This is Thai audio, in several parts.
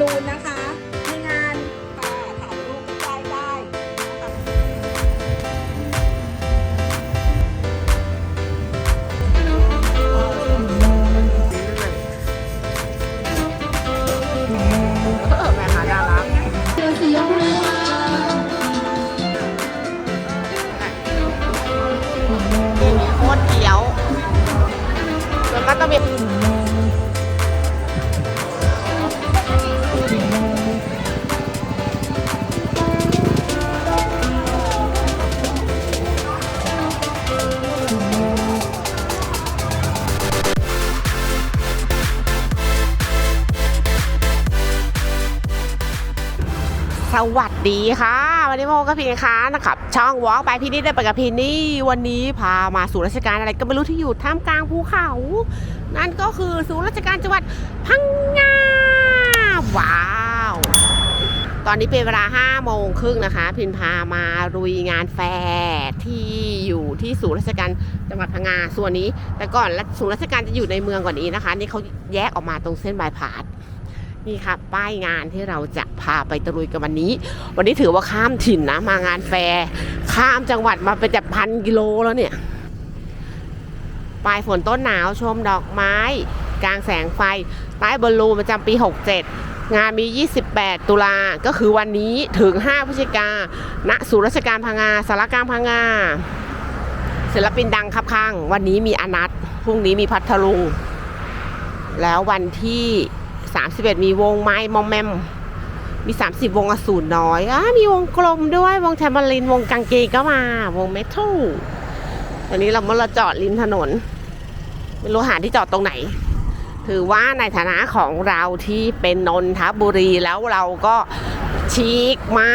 ลูนนะคะ วัสดีค่ะ วันนี้โมกับพี่นะคะนะครับช่องวอล์กไปพี่นี่ได้ไปกับพี่นี่ วันนี้พามาสู่ราชการอะไรก็ไม่รู้ที่อยู่ท่ามกลางภูเขา นั่นก็คือศูนย์ราชการจังหวัดพังงาว้าว ตอนนี้เป็นเวลา5โมงครึ่งนะคะ พินพามารุยงานแฟร์ที่อยู่ที่ศูนย์ราชการจังหวัดพังงาส่วนนี้ แต่ก่อนศูนย์ราชการจะอยู่ในเมืองกว่านี้นะคะ นี่เขาแยกออกมาตรงเส้นบายพาส นี่ค่ะป้ายงานที่เราจะพาไปตะลุยกันวันนี้ วันนี้ถือว่าข้ามถิ่นนะ มางานแฟร์ข้ามจังหวัดมาเป็นจะพันกิโลแล้วเนี่ยปลายฝนต้นหนาวชมดอกไม้ กลางแสงไฟใต้บอลลูนประจำปี 67 งานมี 28 ตุลา ก็คือวันนี้ถึง 5พฤศจิกาณศูนย์ราชการพังงาสารกลางพังงาศิลปินดังครับข้าง วันนี้มีอนัทพรุ่งนี้มีพัทลุง แล้ววันที่ 31 มีวงไม้มอมแมม มี 30 วงอสูรน้อยอมีวงกลมด้วยวงแทมเบอรินวงกางเกงก็มา วงเมทัลตอนนี้เราเมื่อเราจอดริมถนนไม่รู้หาที่จอดตรงไหน ถือว่าในฐานะของเราที่เป็นนนทบุรีแล้วเราก็ฉีกมา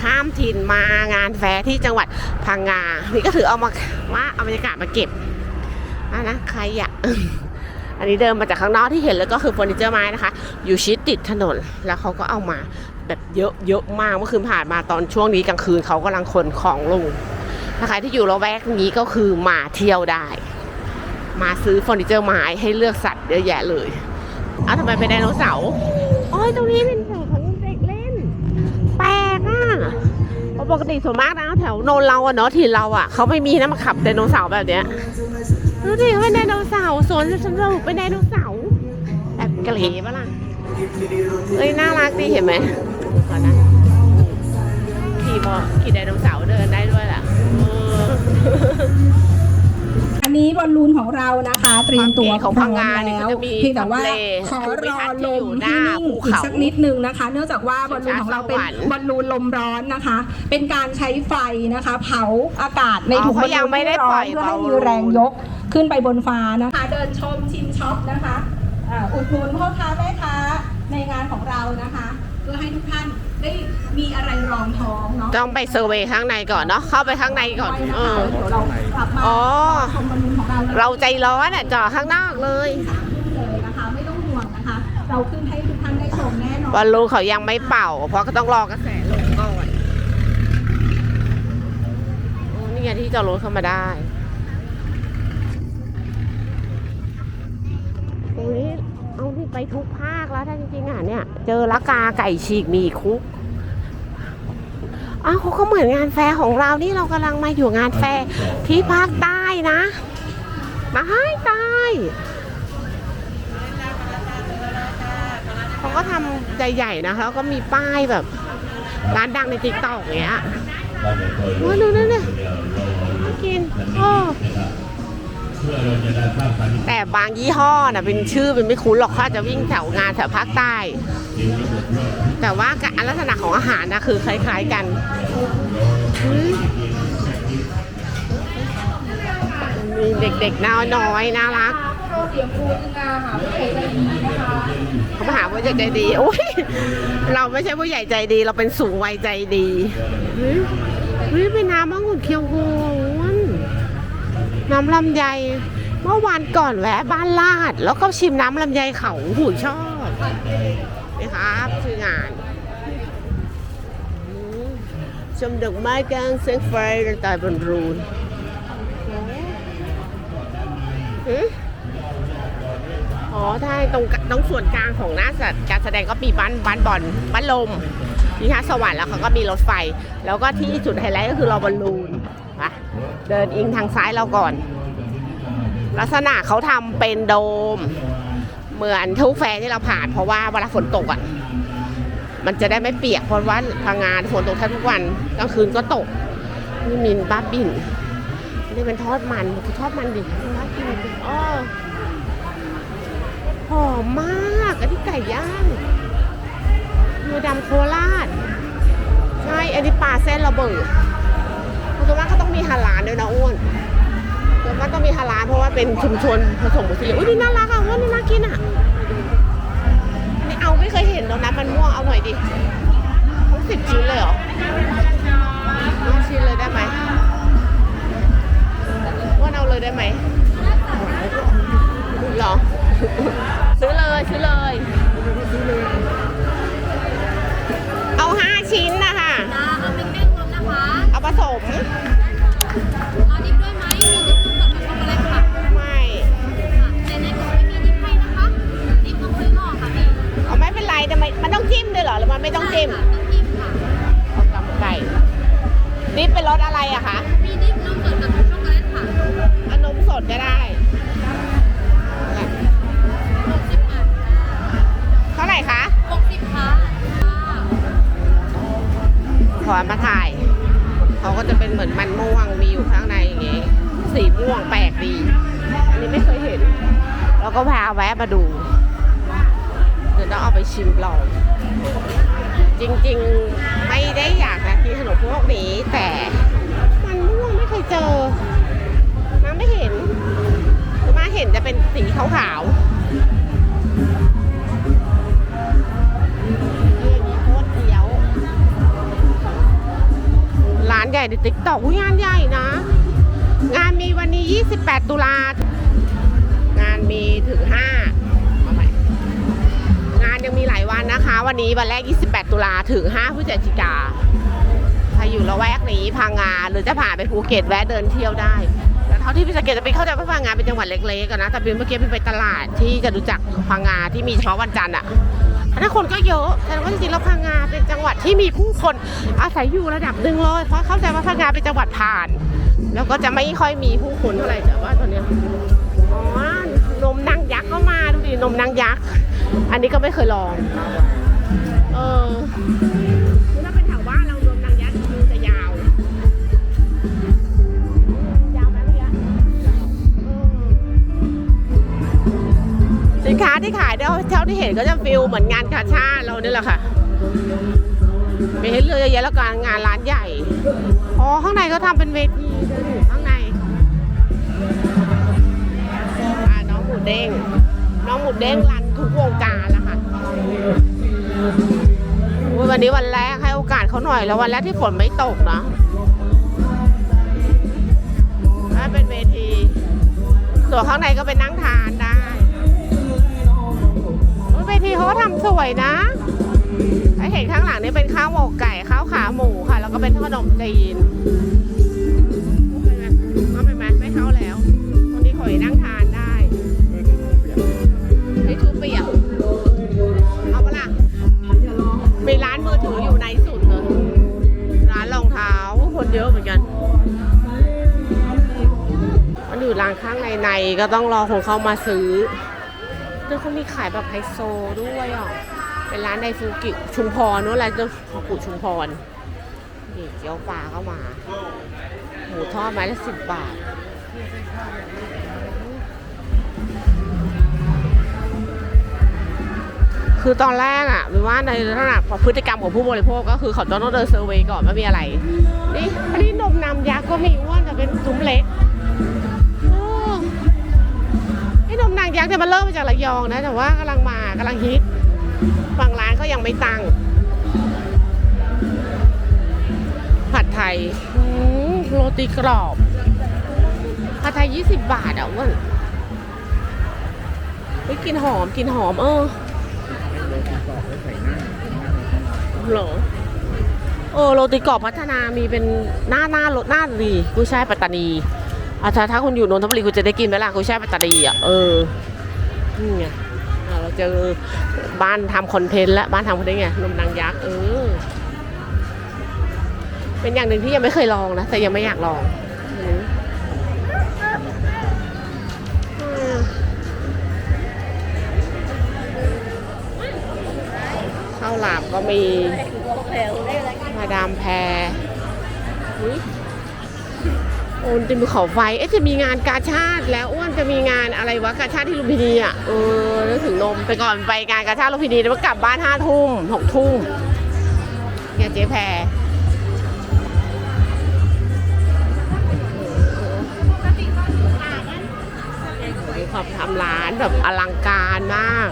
ข้ามถิ่นมางานแฟร์ที่จังหวัดพังงานี่ก็ถือเอามาว่าเอาบรรยากาศมาเก็บอะนะใครอยาก อันนี้เดินมาจากข้างนอกที่เห็นแล้วก็คือเฟอร์นิเจอร์ไม้นะคะ อยู่ชิดติดถนนแล้วเขาก็เอามาแบบเยอะเยอะมากเมื่อคืนผ่านมาตอนช่วงนี้กลางคืนเขากำลังขนของลงถ้าใครที่อยู่ละแวกนี้ก็คือมาเที่ยวได้ มาซื้อเฟอร์นิเจอร์ไม้ให้เลือกสัตว์เยอะแยะเลยเอาทำไมเป็นไดโนเสาร์โอ้ยตรงนี้เป็นแถวของเด็กเล่น แปลกอะเพราะปกติส่วนมากนะแถวโนนเราอะเนาะถิ่เราอะเขาไม่มีนะมาขับไดโนเสาร์แบบเนี้ยดูดิเขาเป็ นไดโนเสนุกเป็นไดโนเสาร์แบบเกลีปะล่ะเอ้ยน่ารักดีเห็นไหมก่อนนะขี่มอขี่ไดโนเสาร์เดินได้ด้วยล่ะ นนี้บอลลูนของเรานะคะ เตรียมตัวของพังงาเนี่ยพร้ก็อมจะมีเพียงแต่ว่าทำเลขอภูมิรอทัศน์ลที่อยู่มหน้าที่นิ่งภูอีกเขาสักนิดนึงนะคะ เนื่องจากว่าบอลลูนของเราเป็นสวรรค์บอลลูนลมร้อนนะคะ เป็นการใช้ไฟนะคะ เผาอากาศในอ๋อถุงบอเขาลยังลูนไม่ได้ที่ร้ปล่ออนยเพื่อให้บอลลูนมีแรงยกขึ้นไปบนฟ้านะคะ เดินชมชิมช็อปนะคะอ่าอุดหนุนพ่อค้าแม่ค้าในงานของเรานะคะเพื่อให้ทุกท่านได้มีอะไรรองท้องเนาะต้องไปเซอร์เวย์ข้างในก่อนเนาะเข้าไปข้างในก่อนไว้นะเอคะอเดี๋ยวเรากลับมาอ๋อ ชมบอลลูนของเรานะคะเราใจร้อนอะจอดข้างนอกเลยเลยนะคะไม่ต้องห่วงนะคะ เราขึ้นให้ทุกท่านได้ชมแน่นอนบอลลูนเขายังไม่เป่า เพราะก็ต้องรอกระแสลมก่อนโอ้นี่ไงที่จอดรถเข้ามาได้ตรงนี้เอาที่ ไปทุกภาคแล้วถ้าจริงๆอะเนี่ย เจอละกาไก่ฉีกมีคุกอ้าวเขาก็เหมือนงานแฟร์ของเรานี่เรากำลังมาอยู่งานแฟร์ที่ภาคใต้นะมาให้ใต้เขาก็ทำใหญ่ๆนะแล้วก็มีป้ายแบบ ร้านดังในติ๊กต็อกอย่างเงี้ยโอ้ยดูนั่นเลยน่ากินโอ้ แต่บางยี่ห้อน่ะเป็นชื่อเป็นไม่คุ้นหรอกเขาจะวิ่งแถวงานแถวภาคใต้ แต่ว่าลักษณะของอาหารนะคือคล้าย ๆกันมีเด็กๆน้อยน้อยน่ารักเราเสียงปูอิงาค่ะผู้ใหญ่ใจดีนะคะเขามาหาผู้ใหญ่ใจดีโอ้ยเราไม่ใช่ผู้ใหญ่ใจดี เราเป็นสูงวัยใจดีเฮ้ยเฮ้ยเป็นน้ำมะงุ่นเคียวโฮ น้ำลำไย เมื่อวานก่อนแวะบ้านลาด แล้วก็ชิมน้ำลำไยเขาหูชอบนี่ครับชื่องาน ชมดอกไม้กลางแสงไฟกระตายบนรูนอ๋อใช่ตรงตรงส่วนกลางของหน้าจัดการแสดงก็มีบ้านบ้านบอลบ้านลมนิทรรศสวรรค์แล้วเขาก็มีรถไฟ แล้วก็ที่จุดไฮไลท์ก็คือราบอลลูน เดินอิงทางซ้ายเราก่อน ลักษณะเขาทำเป็นโดม เหมือนทุกแฟร์ที่เราผ่านเพราะว่าเวลาฝนตกอะ มันจะได้ไม่เปียกเพราะว่าพังงานฝนตกแทบทุกวันกลางคืนก็ตก นี่มินบ้าบินนี่เป็นทอดมันคือทอดมันดิน่ากินดิอ้อหอมมากอันนี้ไก่ย่างเนื้อดำโคราชใช่อันนี้ปลาเส้นระเบิด ส่วนมากก็ต้องมีฮาลาลด้วยนะอ้วนส่วนมากต้องมีฮาลาลเพราะว่าเป็นชุมชนผสมมุสลิมอุ้ยนี่น่ารักอะอ้วนนี่น่ากินอะนนี้เอาไม่เคยเห็นตรงนั้นมันม่วงเอาหน่อยดิทั้งสิบชิ้นเลยเหรอห้าชิ้นเลยได้ไหมว่าเอาเลยได้ไหมหรอซื้อเลยซื้อเลย ขอมาถ่าย เขาก็จะเป็นเหมือนมันม่วงมีอยู่ข้างในอย่างงี้สีม่วงแปลกดี อันนี้ไม่เคยเห็นแล้วก็พาแวะมาดู เดี๋ยวต้องเอาไปชิมลอง จริงๆไม่ได้อยากจะกินขนมพวกนี้ แต่มันม่วงไม่เคยเจอมาไม่เห็นมาเห็นจะเป็นสีขาวๆานใหญ่ในติ๊กต็อกงานใหญ่นะ งานมีวันนี้ 28 ตุลางานมีถึง5เอาใหม่งานยังมีหลายวันนะคะ วันนี้วันแรก 28 ตุลาถึง 5พฤศจิกาใครอยู่ละแวกนี้พังงาหรือจะผ่านไปภูเก็ตแวะเดินเที่ยวได้แต่เท่าที่พี่สังเกตจะไปเข้าใจว่าพังงาเป็นจังหวัดเล็กๆอะนนะแต่พี่เมื่อกี้พี่ไปตลาดที่จะรู้จักพังงาที่มีเฉพาะวันจันทร์อะ อันนั้นคนก็เยอะแต่ว่าจริงๆแล้วพังงาเป็นจังหวัดที่มีผู้คนอาศัยอยู่ระดับหนึ่งเลยเพราะเข้าใจว่าพังงาเป็นจังหวัดผ่าน แล้วก็จะไม่ค่อยมีผู้คนเท่าไหร่แต่ว่าตอนนี้อ๋อนมนางยักษ์ก็มาดูดินมนางยักษ์อันนี้ก็ไม่เคยลอง เออ สินค้าที่ขายเท่าที่เห็นก็จะฟิลเหมือนงานกาชาเรานี่แหละค่ะมีให้เลือกเยอะแยะแล้วกันงานร้านใหญ่ อ๋อ ข้างในก็ทำเป็นเวทีข้างในอ่าน้องหมูเด้ง น้องหมูเด้งรันทุกวงการแล้วค่ะ วันนี้วันแรกให้โอกาสเขาหน่อยแล้ววันแรกที่ฝนไม่ตกนะถ้าเป็นเวที ส่วนข้างในก็ไปนั่งทานได้ ทีเขาทำสวยนะให้เห็นข้างหลังนี่เป็นข้าวหมกไก่ข้าวขาหมูค่ะ แล้วก็เป็นขนมจีนเข้าไปไหมไม่เข้าแล้วตรงนี้ขอให้นั่งทานได้ให้ชูเปียกเอาปะล่ะมีร้านมือถืออยู่ในสุดเลยร้านรองเท้าคนเยอะเหมือนกันมันอยู่ร้านข้างในในๆก็ต้องรอคนเข้ามาซื้อ แล้วเขามีขายแบบไฮโซด้วยอะ เป็นร้านในฟูกิชุมพรนู้นอะไรเจ้าฟูกุชุมพร นี่เกี๊ยวปลาเข้ามา หมูทอดไม้ละสิบบาทคือตอนแรกอะวิว่าในลักษณะพฤติกรรมของผู้บริโภคก็คือเขาต้องเดินเซอร์เวยก่อนว่ามีอะไร นี่อันนี้นมนำยักษ์ก็มีอ้วนแต่เป็นซุ้มเล็ก ยักษ์เนี่ยมันเริ่มมาจากระยองนะ แต่ว่ากำลังมากำลังฮิตบางร้านก็ยังไม่ตั้ง ผัดไทยอืมโรตีกรอบ ผัดไทย 20 บาทอะอ้วนเฮ้ยกินหอมกินหอม เออหรอเออโรตีกรอบพัฒนามีเป็นหน้าหน้ารสหน้าดีกุ้ยช่ายปัตตานี อาถ้าถ้าคุณอยู่นนทบุรีคุณจะได้กินไหมล่ะกุ้ยช่ายปัตตานีอะเออนี่ไงเจอบ้านทำคอนเทนต์และบ้านทำคอนเทนต์ไงนมนางยักษ์เออ เป็นอย่างหนึ่งที่ยังไม่เคยลองนะแต่ยังไม่อยากลองอืมอืมข้าวหลามก็มีมาดามแพร อุ๊ยโอนจะมีเขาไฟ เอ๊ะจะมีงานกาชาติแล้วอ้วนจะมีงานอะไรวะกาชาติที่ลุมพินีอะ เออนึกถึงนม แต่ก่อนไปงานกาชาติลุมพินีแล้วก็กลับบ้านห้าทุ่มหกทุ่มเนี่ยเจ๊แพรขอบทำร้านแบบอลังการมาก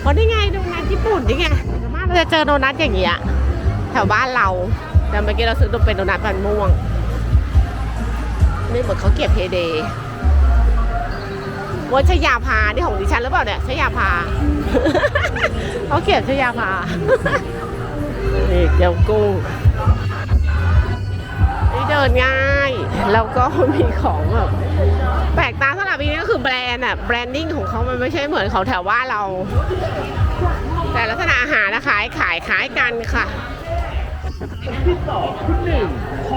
เพราะนี่ไงโดนัทญี่ปุ่นนี่ไงส่วนมากเราจะเจอโดนัทอย่างเงี้ยแถวบ้านเราแต่เมื่อกี้เราซื้อเป็นโดนัทมันม่วง นี่เหมือนเขาเก็บเฮเดย์ว่าชยาพานี่ของดิฉันหรือเปล่าเนี่ยชยาพาเขาเก็บชยาพานี่เกี๊ยวกุ้งนี่เดินง่าย แล้วก็มีของแบบแปลกตาสำหรับอีนี้ก็คือแบรนด์อะแบรนดิ้งของเขามันไม่ใช่เหมือนเขาแถวว่าเรา แต่ลักษณะอาหารนะขายขายขายกันค่ะที่สองชุดหนึ่งโท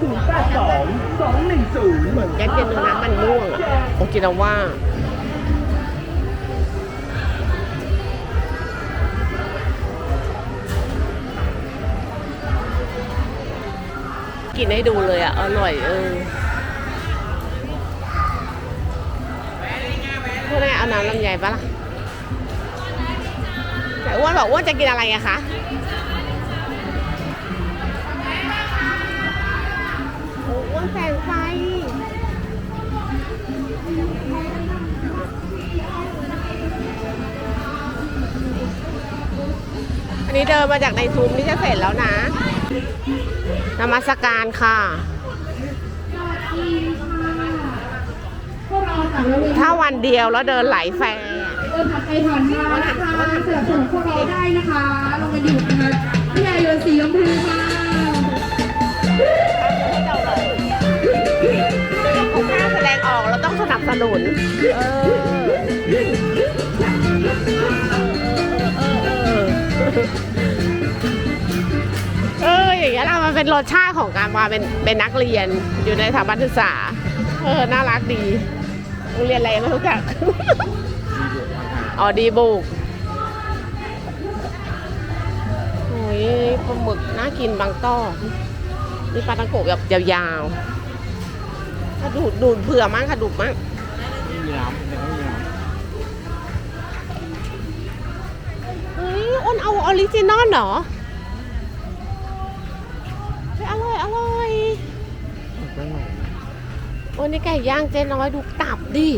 รศูนย์แปดสองสองหนึ่งศูนย์เหมือนแกงเย็นโดนัทมันม่วงอะโอกินาว่า กินให้ดูเลยอะ อร่อย เออพวกนี้เอาน้ำลำไยปะล่ะแต่อ้วนบอกอ้วนจะกินอะไรอะคะ แสงไฟอันนี้เดินมาจากในซุ้มนี่จะเสร็จแล้วนะนมัสการค่ะ ถ้าวันเดียวแล้วเดินไหลแฟร์เดินผ่านไปผ่านมานะคะสนับสนุนพวกเราได้นะคะ ลงกันอยู่นะคะพี่ใหญ่เรือสีชมพูค่ะ เขากล้าแสดงออกเราต้องสนับสนุนเออเอออย่างเงี้ยเรามันเป็นรสชาติของการมาเป็นเป็นนักเรียนอยู่ในสถาบันศึกษา เออ น่ารักดีโรงเรียนอะไรไม่รู้จักอ๋อดีบุกโอ้ยปลาหมึกน่ากินบางต้อนี่ปลาตังโกะแบบยาวๆ ถ้าดูดดูดเผื่อมั้งค่ะดูดมั้งไม่มีน้ำยังไม่มีน้เฮ้ยอ้นเอาออริจินอลเหรอเฮ้ยอร่อยอร่อยำต้องไหนโอ้ยนี่ไก่ย่างเจ๊น้อยดูตับดิ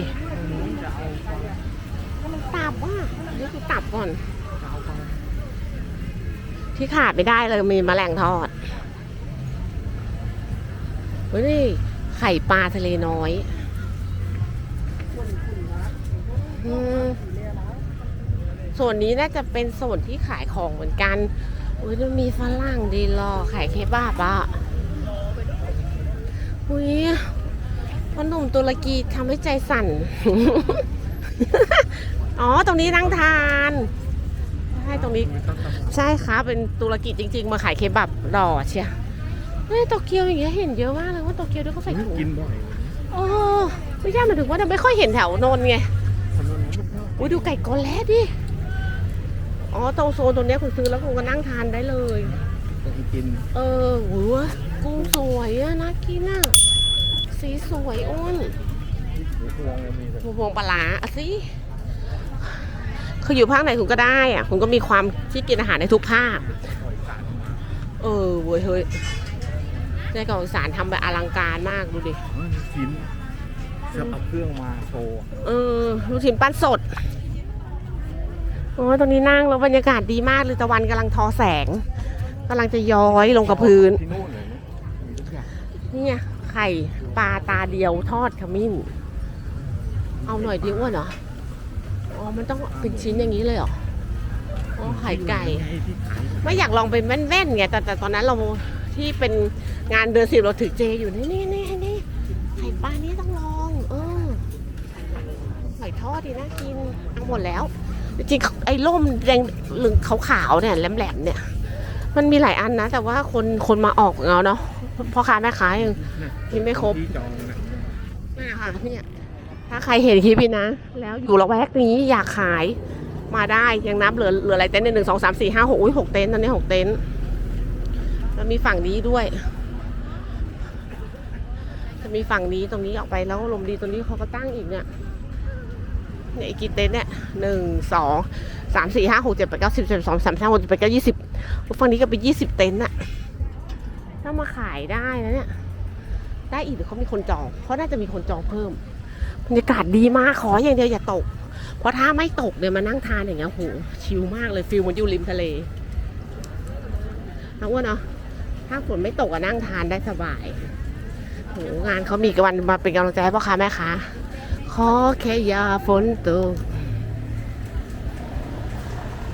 ตับว่ะนี่คือตับก่อน ที่ขาดไม่ได้เลยมีแมลงทอดเฮ้ยนี่ ไข่ปลาทะเลน้อยส่วนนี้น่าจะเป็นส่วนที่ขายของเหมือนกันอุ้ยมีฝรั่งดีรอขายเคบับอะอุ้ยขนมตุรกีทำให้ใจสั่น อ๋อ ตรงนี้นั่งทาน ใช่ ตรงนี้ ใช่ครับเป็นตุรกีจริง ๆ มาขายเคบับดอเชียเฮ้ยโตเกียวอย่างเงี้ยเห็นเยอะมากเลยว่าโตเกียวด้วยเขาใส่ถุงกินบ่อยโอ้ไม่ใช่หมายถึงว่าเราไม่ค่อยเห็นแถวนนท์ไงทำไมมันไม่ชอบอุ้ยดูไก่กอแลดดิอ๋อตรงโซนตรงเนี้ยคุณซื้อแล้วคุณก็นั่งทานได้เลยต้องกิน เออหัวกุ้งสวยอะน่ากินอะสีสวยอ้นหมูพวงยังมีแบบหมูพวงปลาร้าอะสิคืออยู่ภาคไหนคุณก็ได้อะคุณก็มีความที่กินอาหารในทุกภาคหอยสันมาเออเว้ยเฮ้ย ใจกล่องสารทำแบบอลังการมากดูดิเออชิ้นจะเอาเครื่องมาโชว์เออลูกชิ้นปั้นสดโอ้ยตรงนี้นั่งแล้วบรรยากาศดีมากเลยตะวันกำลังทอแสงกำลังจะย้อยลงกับพื้นที่นู่นเลยนะมีทุกอย่างนี่ไงไข่ปลาตาเดียวทอดขมิ้น เอาหน่อยดิอ้วนเหรออ๋อมันต้องเป็นชิ้นอย่างนี้เลยเหรออ๋อไข่ไก่ ที่ขาย ไม่อยากลองเป็นแว่นๆไงแต่แต่ตอนนั้นเรา ที่เป็นงานเดือนสิบเราถือเจอยู่นี่นี่นี่นี่ไข่ปลานี่ต้องลองเออหอยทอดดีนะกินเอาหมดแล้ว จริงๆไอ้ร่มแดงหลืองขาวๆเนี่ยแหลมๆเนี่ย มันมีหลายอันนะ แต่ว่าคนคนมาออกเอาเนาะพ่อค้าแม่ค้ายังกินไม่ครบนี่ค่ะเนี่ยถ้าใครเห็นคลิปนี้นะ แล้วอยู่ละแวกนี้อยากขายมาได้ยังนับเหลือเหลืออะไรเต็นท์หนึ่งสองสามสี่ห้าหกอุ้ยหกเต็นท์ตอนนี้หกเต็นท์ แล้วมีฝั่งนี้ด้วย จะมีฝั่งนี้ตรงนี้ออกไปแล้วลมดีตรงนี้เขาก็ตั้งอีกเนี่ยเนี่ยอีกกี่เต็นท์เนี่ยหนึ่งสองสามสี่ห้าหกเจ็ดแปดเก้าสิบสิบเอ็ดสองสามสี่ห้าหกเจ็ดแปดเก้ายี่สิบฝั่งนี้ก็เป็นยี่สิบเต็นท์อะถ้ามาขายได้นะเนี่ย ได้อีกหรือเขามีคนจองเพราะน่าจะมีคนจองเพิ่มบรรยากาศดีมากขออย่างเดียวอย่าตก เพราะถ้าไม่ตกเนี่ยมานั่งทานอย่างเงี้ยโหชิลมากเลยฟิลเหมันอยู่ริมทะเลน้องอ้วนเนาะ ถ้าฝนไม่ตกอะนั่งทานได้สบายโหงานเขามีกันวันมาเป็นกำลังใจให้พ่อค้าแม่ค้าขอแค่ยาฝนตก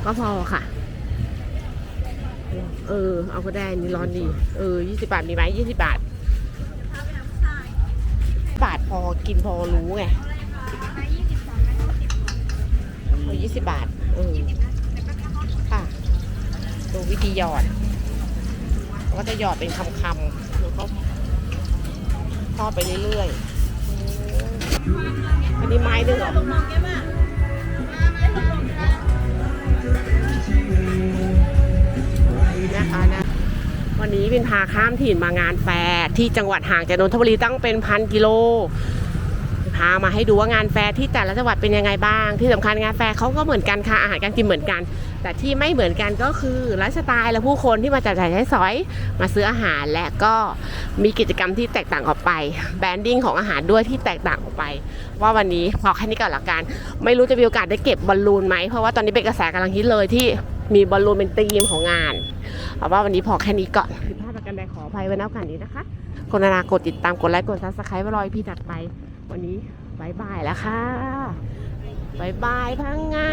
ก็พอค่ะ เออ เอาก็ได้นี่ร้อนดี เออยี่สิบาทมีไหมยี่สิบาท บาทพอกินพอรู้ไงยี่สิบบาท เออค่ะดูวิธีหยอด ก็จะหยอดเป็นคำๆแล้วก็ทอดไปเรื่อยๆ อันนี้ไม้หนึ่งเหรอนะคะนะวันนี้เป็นพาข้ามถิ่นมางานแฟร์ที่จังหวัดห่างจากนนทบุรีตั้งเป็นพันกิโลพามาให้ดูว่างานแฟร์ที่แต่ละจังหวัดเป็นยังไงบ้าง ที่สำคัญงานแฟร์เขาก็เหมือนกันค่ะอาหารการกินเหมือนกัน แต่ที่ไม่เหมือนกันก็คือไลฟ์สไตล์และผู้คนที่มาจับจ่ายใช้สอยมาซื้ออาหารและก็มีกิจกรรมที่แตกต่างออกไป แบรนดิ้งของอาหารด้วยที่แตกต่างออกไป ว่าวันนี้พอแค่นี้ก่อนละกัน ไม่รู้จะมีโอกาสได้เก็บบอลลูนไหมเพราะว่าตอนนี้เป็นกระแสกำลังฮิตเลยที่มีบอลลูนเป็นธีมของงานเอาว่าวันนี้พอแค่นี้ก่อนผิดพลาดประกันใดขออภัยไว้ณโอกาสนี้นะคะกดนากดติดตามกดไลค์กดซับสไครต์ไว้รอพี่ถัดไป วันนี้บายบายแล้วค่ะบายบายพังงา